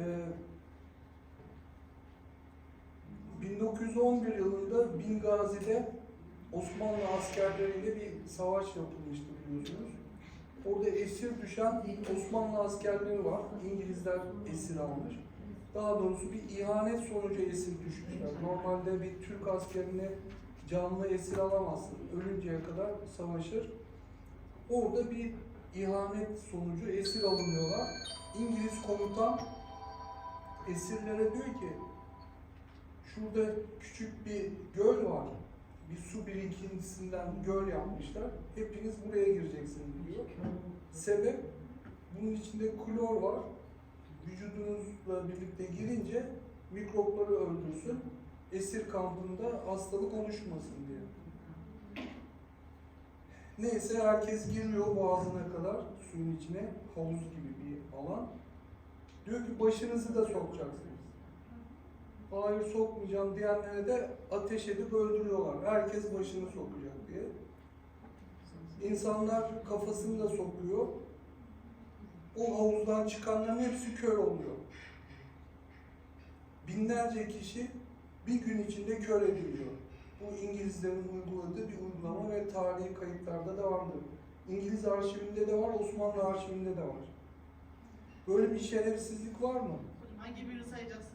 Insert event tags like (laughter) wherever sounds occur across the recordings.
Ee, 1911 yılında Bingazi'de Osmanlı askerleriyle bir savaş yapılmıştı biliyorsunuz. Orada esir düşen Osmanlı askerleri var. İngilizler esir almış. Daha doğrusu bir ihanet sonucu esir düşmüşler. Normalde bir Türk askerini canlı esir alamazsın. Ölünceye kadar savaşır. Orada bir ihanet sonucu esir alınıyorlar. İngiliz komutan esirlere diyor ki şurada küçük bir göl var. Bir su birikintisinden göl yapmışlar. Hepiniz buraya gireceksiniz diyor. Sebep bunun içinde klor var. Vücudunuzla birlikte girince mikropları öldürsün. Esir kampında hastalık oluşmasın diye. Neyse herkes giriyor boğazına kadar suyun içine. Havuz gibi bir alan. Diyor ki başınızı da sokacaksınız. Hayır sokmayacağım diyenlere de ateş edip öldürüyorlar. Herkes başını sokacak diye. İnsanlar kafasını da sokuyor. O havuzdan çıkanların hepsi kör oluyor. Binlerce kişi bir gün içinde kör ediliyor. Bu İngilizlerin uyguladığı bir uygulama ve tarihi kayıtlarda da vardır. İngiliz arşivinde de var, Osmanlı arşivinde de var. Böyle bir şerefsizlik var mı? Hangi birini sayacaksınız?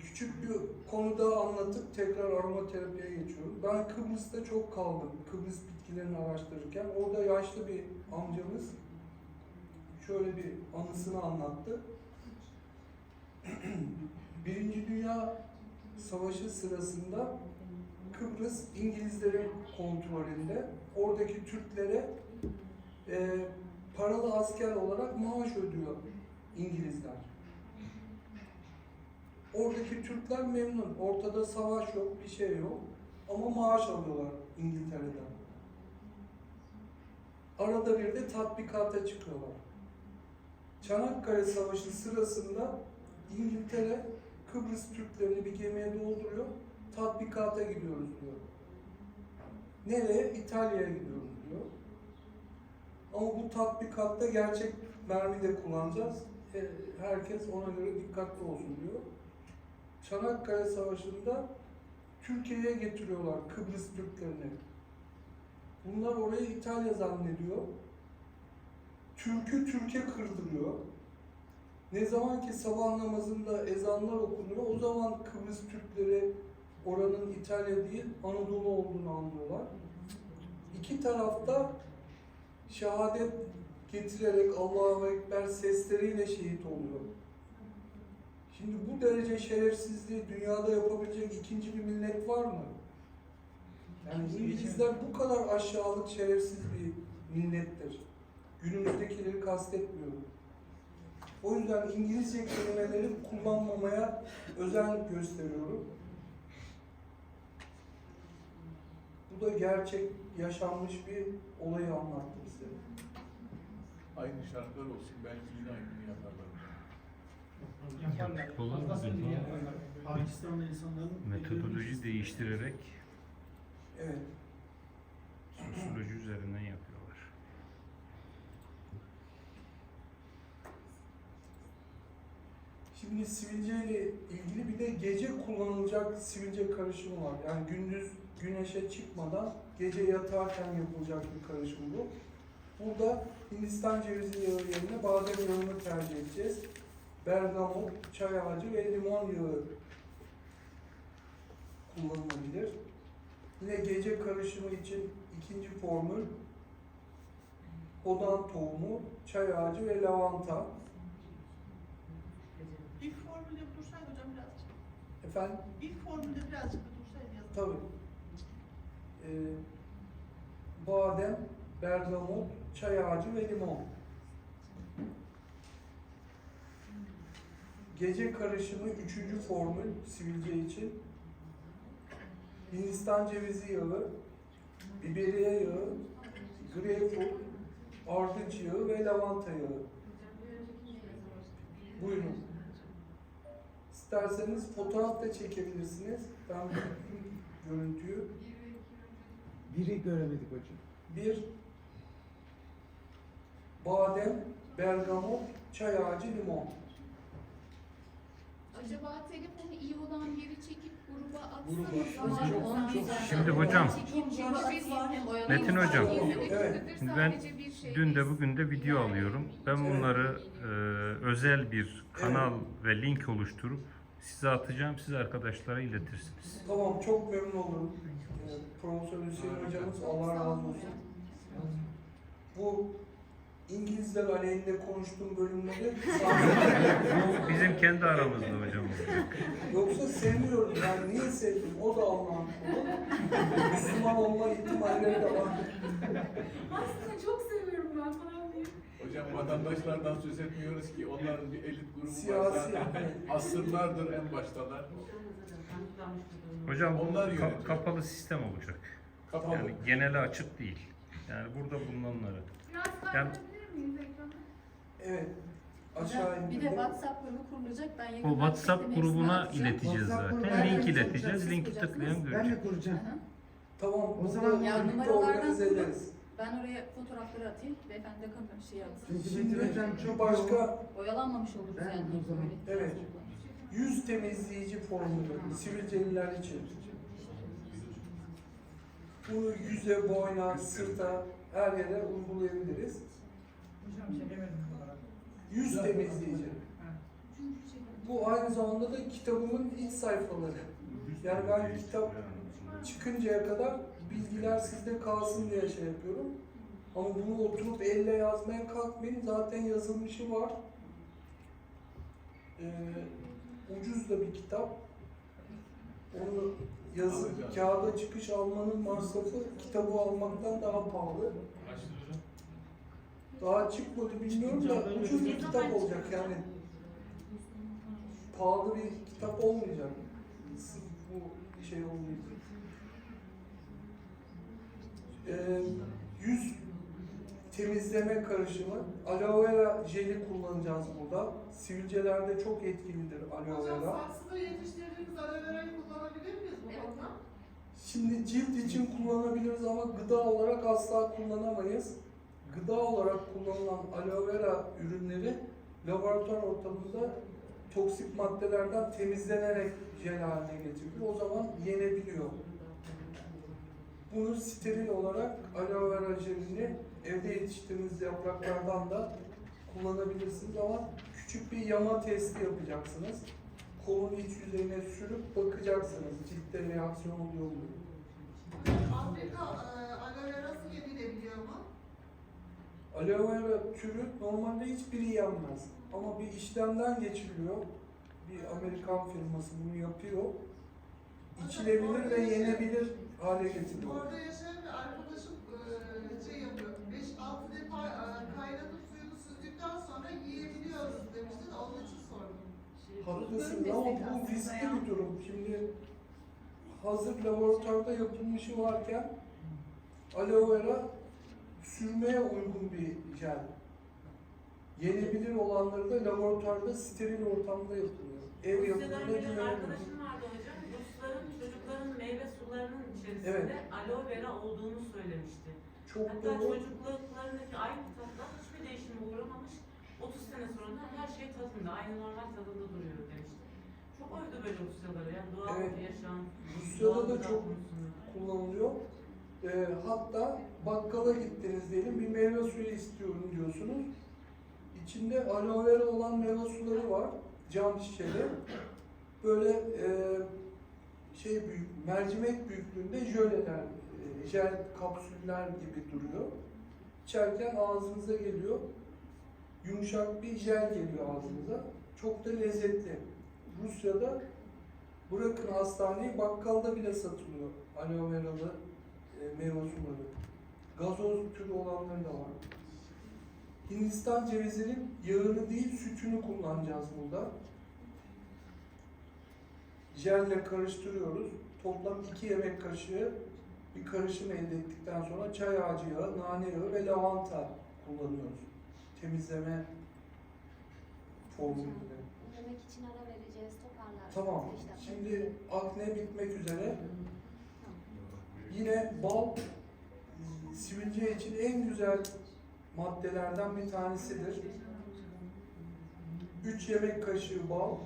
Küçük bir konuda anlatıp tekrar aromaterapiye geçiyorum. Ben Kıbrıs'ta çok kaldım. Kıbrıs bitkilerini araştırırken. Orada yaşlı bir amcamız şöyle bir anısını anlattı. (clears throat) Birinci Dünya Savaşı sırasında Kıbrıs İngilizlerin kontrolünde. Oradaki Türklere e, paralı asker olarak maaş ödüyor İngilizler. Oradaki Türkler memnun. Ortada savaş yok, bir şey yok. Ama maaş alıyorlar İngiltere'den. Arada bir de tatbikata çıkıyorlar. Çanakkale Savaşı sırasında İngiltere Kıbrıs Türklerini bir gemiye dolduruyor. Tatbikata gidiyoruz diyor. Nereye? İtalya'ya gidiyoruz diyor. Ama bu tatbikatta gerçek mermi de kullanacağız. E, Herkes ona göre dikkatli olsun diyor. Çanakkale Savaşı'nda Türkiye'ye getiriyorlar Kıbrıs Türklerini. Bunlar orayı İtalya zannediyor. Türk'ü Türkiye kırdırıyor. Ne zaman ki sabah namazında ezanlar okunuyor, o zaman Kıbrıs Türkleri oranın İtalya değil, Anadolu olduğunu anlıyorlar. İki tarafta şehadet getirerek Allahu Ekber sesleriyle şehit oluyor. Şimdi bu derece şerefsizliği dünyada yapabilecek ikinci bir millet var mı? Yani İngilizler bu kadar aşağılık, şerefsiz bir millettir. Günümüzdekileri kastetmiyorum. O yüzden İngilizce kelimeleri kullanmamaya özen gösteriyorum. Bu da gerçek, yaşanmış bir olayı anlattı bize. Aynı şartlar olsun belki yine aynı yaparlar. Olur mu bilmiyorum. Pakistanlı insanların Metodoloji değiştirerek Evet. sosyoloji üzerinden yapıyorlar. Şimdi sivilce ile ilgili bir de gece kullanılacak sivilce karışımı var. Yani gündüz güneşe çıkmadan gece yatarken yapılacak bir karışım bu. Burada Hindistan cevizi yağı yerine badem yağını tercih edeceğiz. Bergamot, çay ağacı ve limon yağı kullanılabilir. Yine gece karışımı için ikinci formül odan tohumu, çay ağacı ve lavanta. Formülde bir dursaydı hocam birazcık. Efendim? İlk formülde birazcık bir dursaydı yazın. Tabii. Ee, badem, bergamot, çay ağacı ve limon. Gece karışımı üçüncü formül sivilce için. Hindistan cevizi yağı, biberiye yağı, greyfurt, ardıç yağı ve lavanta yağı. Buyurun. İsterseniz fotoğraf da çekebilirsiniz. Ben bu görüntüyü Biri göremedik hocam. bir badem, bergamot, çay ağacı, limon. Acaba telefonu iyi olan biri çekip gruba Gruba. atsanız Çok- ama çok- Şimdi hocam, Metin hocam, ben dün de bugün de video alıyorum. Ben bunları e, özel bir kanal ve link oluşturup size atacağım. Siz arkadaşlara iletirsiniz. Tamam çok memnun olurum. Ee, Profesör Hüseyin hocamız Allah razı olsun. Bu İngilizler aleyhinde konuştuğum bölümleri (laughs) Bu bizim kendi aramızda hocam yoksa sevmiyorum yani niye sevdim o da Allah'ın kulu. Müslüman olma ihtimalleri de var. Aslında çok seviyorum Hocam vatandaşlardan söz etmiyoruz ki onların bir elit grubu var. Siyasi. Zaten asırlardır en baştalar. Hocam bu Onlar ka- yönetiyor. kapalı sistem olacak. Kapalı. Yani geneli açık değil. Yani burada bulunanları. Biraz daha Yani- alabilir miyiz ekranı? Evet. Aşağı Bir de. WhatsApp grubu kurulacak. Ben O yakından WhatsApp grubuna atacağım. ileteceğiz WhatsApp zaten. grubu- Link ileteceğiz. Linki tıklayan Ben görecek. de kuracağım. Tamam. O zaman ya birlikte numaralardan organize kurun. ederiz. Ben oraya fotoğrafları atayım. Beyefendi de kamera şey yapsın. Çünkü Şimdi hocam bir çok başka Oyalanmamış oluruz Ben yani. o zaman- Böyle. Evet. yüz temizleyici formülü sivilceliler için. Bunu yüze, boyna, sırta her yere uygulayabiliriz. Yüz temizleyici. Bu aynı zamanda da kitabımın ilk sayfaları. Yani ben kitap çıkıncaya kadar bilgiler sizde kalsın diye şey yapıyorum. Ama bunu oturup elle yazmaya kalkmayın. Zaten yazılmışı var. Ee, ucuz da bir kitap. Onu Alacağız. kağıda çıkış almanın masrafı kitabı almaktan daha pahalı. Daha çıkmadı bilmiyorum da ucuz bir kitap olacak yani. Pahalı bir kitap olmayacak. Bu şey olmayacak. Ee, yüz temizleme karışımı. Aloe vera jeli kullanacağız burada. Sivilcelerde çok etkilidir aloe Hocam vera. saksıda yetiştirdiğimiz aloe verayı kullanabilir miyiz bu Evet. Şimdi cilt için kullanabiliriz ama gıda olarak asla kullanamayız. Gıda olarak kullanılan aloe vera ürünleri laboratuvar ortamında toksik maddelerden temizlenerek jel haline getiriliyor. O zaman yenebiliyor. Bunu steril olarak aloe vera jelini evde yetiştirdiğiniz yapraklardan da kullanabilirsiniz ama küçük bir yama testi yapacaksınız. Kolun iç yüzeyine sürüp bakacaksınız ciltte reaksiyon oluyor mu? Afrika e, aloe verası yenilebiliyor mu? Aloe vera türü normalde hiçbiri yenmez. Ama bir işlemden geçiriliyor. Bir Amerikan firması bunu yapıyor. İçilebilir ve yenebilir hale getiriliyor. Orada yaşayan bir arkadaşım e, şey yapıyor. 5-6 defa e, kaynatıp suyunu süzdükten sonra yiyebiliyoruz demişti de onun için sordum. Haklısınız ama bu riskli bir durum. Şimdi hazır laboratuvarda yapılmışı varken aloe vera sürmeye uygun bir jel. Yenebilir olanları da laboratuvarda steril ortamda yapılıyor. Ev yapımında güvenilmiyor. arkadaşım vardı hocam. İçerisinde Evet. aloe vera olduğunu söylemişti. Çok Hatta doğru. çocukluklarındaki aynı tatlar hiçbir değişime uğramamış. 30 sene sonra da her şey tadında, aynı normal tadında duruyor demişti. Çok oydu böyle Rusyalara yani doğal Evet. yaşam. Rusya'da da çok kullanılıyor. Ee, hatta bakkala gittiniz diyelim bir meyve suyu istiyorum diyorsunuz. İçinde aloe vera olan meyve suları var. Cam şişede. Böyle e, şey büyük, mercimek büyüklüğünde jöleler, e, jel kapsüller gibi duruyor. İçerken ağzınıza geliyor. Yumuşak bir jel geliyor ağzınıza. Çok da lezzetli. Rusya'da bırakın hastaneyi bakkalda bile satılıyor aloe veralı e, meyve. Gazoz türü olanları da var. Hindistan cevizinin yağını değil sütünü kullanacağız burada. Jelle karıştırıyoruz. Toplam 2 yemek kaşığı bir karışım elde ettikten sonra çay ağacı yağı, nane yağı ve lavanta kullanıyoruz. Temizleme formülünde. Yemek için ara vereceğiz, toparlarsınız. Tamam. Şimdi akne bitmek üzere. Yine bal sivilce için en güzel maddelerden bir tanesidir. 3 yemek kaşığı bal,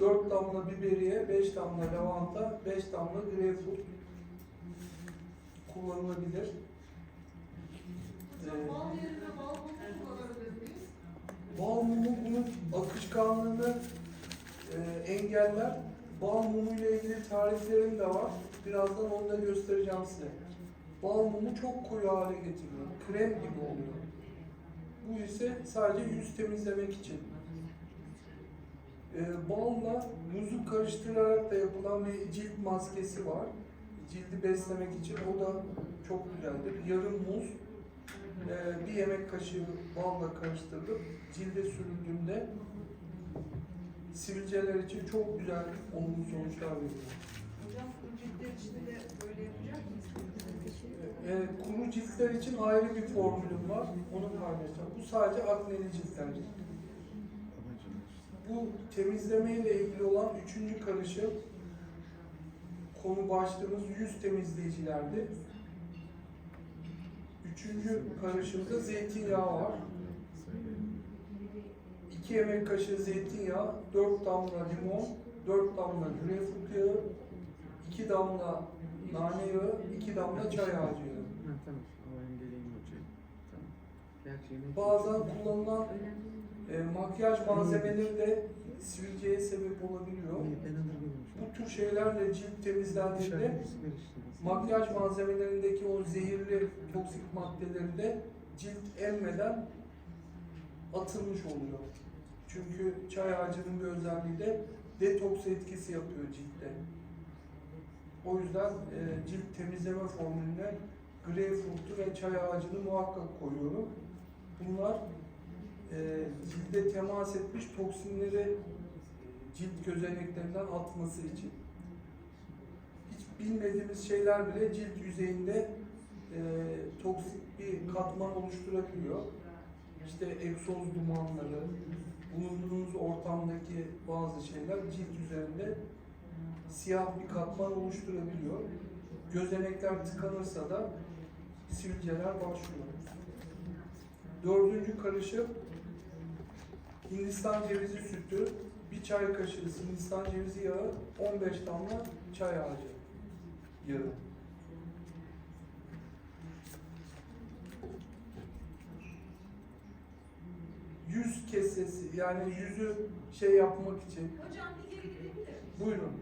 4 damla biberiye, 5 damla lavanta, 5 damla greyfurt kullanılabilir. Hocam Ee, bal yerine bal mumu kullanabilir miyiz? Bal mumu bunun akışkanlığını e, engeller. Bal mumu ile ilgili tariflerim de var. Birazdan onu da göstereceğim size. Bal mumu çok koyu hale getiriyor. Krem gibi oluyor. Bu ise sadece yüz temizlemek için. E, balla muzu karıştırarak da yapılan bir cilt maskesi var. Cildi beslemek için. O da çok güzeldir. Yarım muz, e, bir yemek kaşığı balla karıştırılıp cilde sürüldüğünde sivilceler için çok güzel olumlu sonuçlar veriyor. Hocam kuru ciltler için de böyle yapacak mısınız? E, kuru ciltler için ayrı bir formülüm var. Onu paylaşacağım. Bu sadece akneli ciltler için. Bu temizleme ile ilgili olan üçüncü karışım konu başlığımız yüz temizleyicilerdi. Üçüncü karışımda zeytinyağı var. 2 yemek kaşığı zeytinyağı, 4 damla limon, 4 damla greyfurt yağı, 2 damla nane yağı, 2 damla çay ağacı yağı. Bazen kullanılan e, makyaj malzemeleri de sivilceye sebep olabiliyor. Bu tür şeylerle cilt temizlendiğinde makyaj malzemelerindeki o zehirli toksik maddeleri de cilt emmeden atılmış oluyor. Çünkü çay ağacının bir özelliği de detoks etkisi yapıyor ciltte. O yüzden e, cilt temizleme formülüne greyfurtu ve çay ağacını muhakkak koyuyorum. Bunlar cilde temas etmiş toksinleri cilt gözeneklerinden atması için. Hiç bilmediğimiz şeyler bile cilt yüzeyinde e, toksik bir katman oluşturabiliyor. İşte egzoz dumanları, bulunduğunuz ortamdaki bazı şeyler cilt üzerinde siyah bir katman oluşturabiliyor. Gözenekler tıkanırsa da sivilceler başlıyor. Dördüncü karışım Hindistan cevizi sütü, bir çay kaşığı Hindistan cevizi yağı, 15 damla çay ağacı yağı. Yüz kesesi yani yüzü şey yapmak için Hocam bir geri gidebilir miyim? buyurun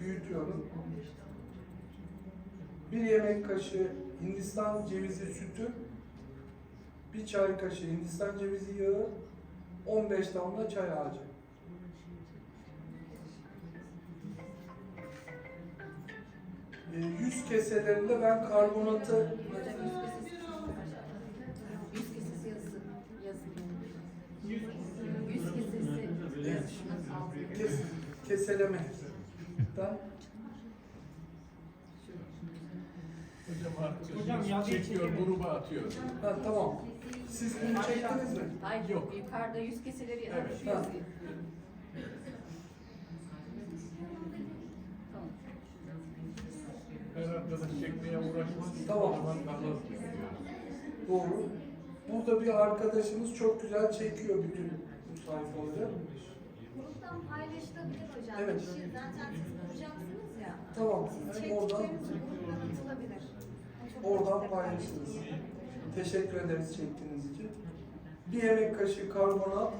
büyütüyorum. Bir yemek kaşığı Hindistan cevizi sütü, bir çay kaşığı Hindistan cevizi yağı, 15 damla çay ağacı. Ee, yüz keselerinde ben karbonatı yüz kesesi. Yazın. Yüz kesesi altına. kes, keselemekten Hocam Hocam, arkadaşımız çekiyor, gruba atıyor. ha, tamam. Siz bunu çektiniz mi? Hayır, Yok. yukarıda yüz keseleri yazıyor. Evet. Şu. Tamam. Her arkadaş çekmeye uğraşmasın. Tamam. Doğru. Burada bir arkadaşımız çok güzel çekiyor bütün bu sayfaları. Gruptan paylaşılabilir hocam. Evet. Kişi zaten siz kuracaksınız ya. Tamam. Siz oradan çektikleriniz gruptan atılabilir. Çok Oradan açıkta paylaşırız. paylaşılıyor. Teşekkür ederiz çektiğiniz için. Bir yemek kaşığı karbonat,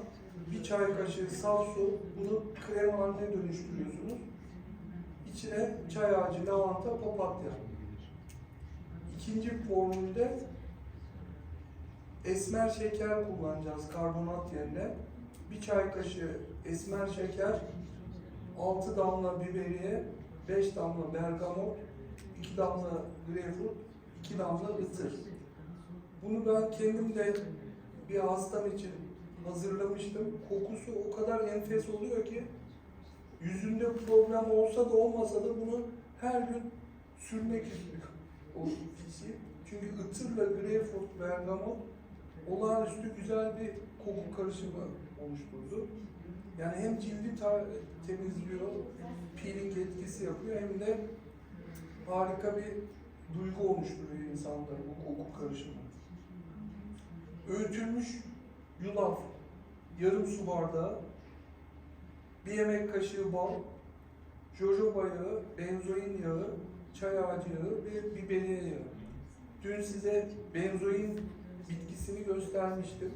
bir çay kaşığı sal su, bunu krem haline dönüştürüyorsunuz. İçine çay ağacı, lavanta, papatya. İkinci formülde esmer şeker kullanacağız karbonat yerine. Bir çay kaşığı esmer şeker, 6 damla biberiye, 5 damla bergamot, 2 damla greyfurt, 2 damla ıtır. Bunu ben kendim de bir hastam için hazırlamıştım. Kokusu o kadar enfes oluyor ki yüzünde problem olsa da olmasa da bunu her gün sürmek istiyor o kişi. Çünkü ıtırla greyfurt, bergamot olağanüstü güzel bir koku karışımı oluşturdu. Yani hem cildi temizliyor, peeling etkisi yapıyor hem de harika bir duygu oluşturuyor insanlarda bu koku karışımı. Öğütülmüş yulaf yarım su bardağı, bir yemek kaşığı bal, jojoba yağı, benzoin yağı, çay ağacı yağı ve biberiye yağı. Dün size benzoin bitkisini göstermiştim.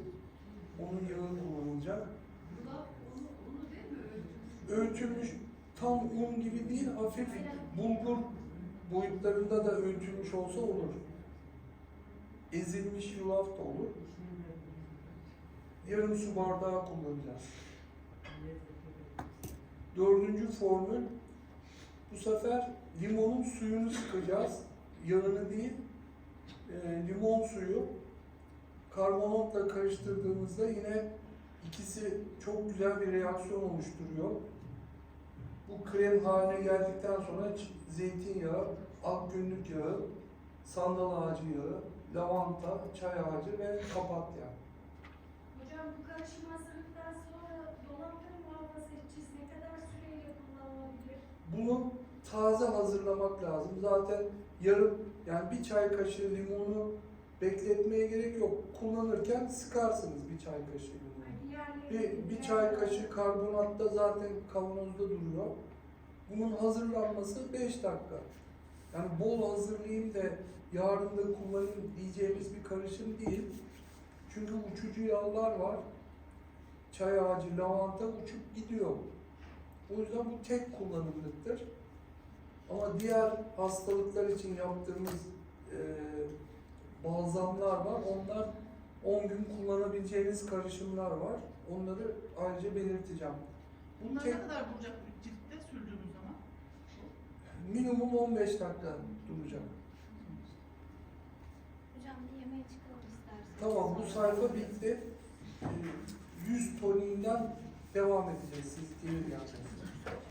Onun yağı kullanılacak. Öğütülmüş tam un gibi değil, hafif bulgur boyutlarında da öğütülmüş olsa olur. Ezilmiş yulaf da olur. Yarım su bardağı kullanacağız. Dördüncü formül, bu sefer limonun suyunu sıkacağız. Yağını değil, e, limon suyu karbonatla karıştırdığımızda yine ikisi çok güzel bir reaksiyon oluşturuyor. Bu krem haline geldikten sonra zeytinyağı, ak günlük yağı, sandal ağacı yağı, lavanta, çay ağacı ve papatya. Hocam bu karışımı hazırladıktan sonra dolapta muhafaza edeceğiz? Ne kadar süreyle kullanılabilir? Bunu taze hazırlamak lazım. Zaten yarım yani bir çay kaşığı limonu bekletmeye gerek yok. Kullanırken sıkarsınız bir çay kaşığı limonu. Bir, bir çay kaşığı karbonat da zaten kavanozda duruyor. Bunun hazırlanması 5 dakika. Yani bol hazırlayayım da yarın da kullanayım diyeceğimiz bir karışım değil. Çünkü uçucu yağlar var. Çay ağacı, lavanta uçup gidiyor. O yüzden bu tek kullanımlıktır. Ama diğer hastalıklar için yaptığımız e, balzamlar var. Onlar 10 gün kullanabileceğiniz karışımlar var. Onları ayrıca belirteceğim. Bu Bunlar tek, ne kadar duracak ciltte sürdüğümüz zaman? minimum 15 dakika duracak. Hocam bir yemeğe çıkalım isterseniz. Tamam bu sayfa bitti. E, 100 toniğinden devam edeceğiz siz gelir yani.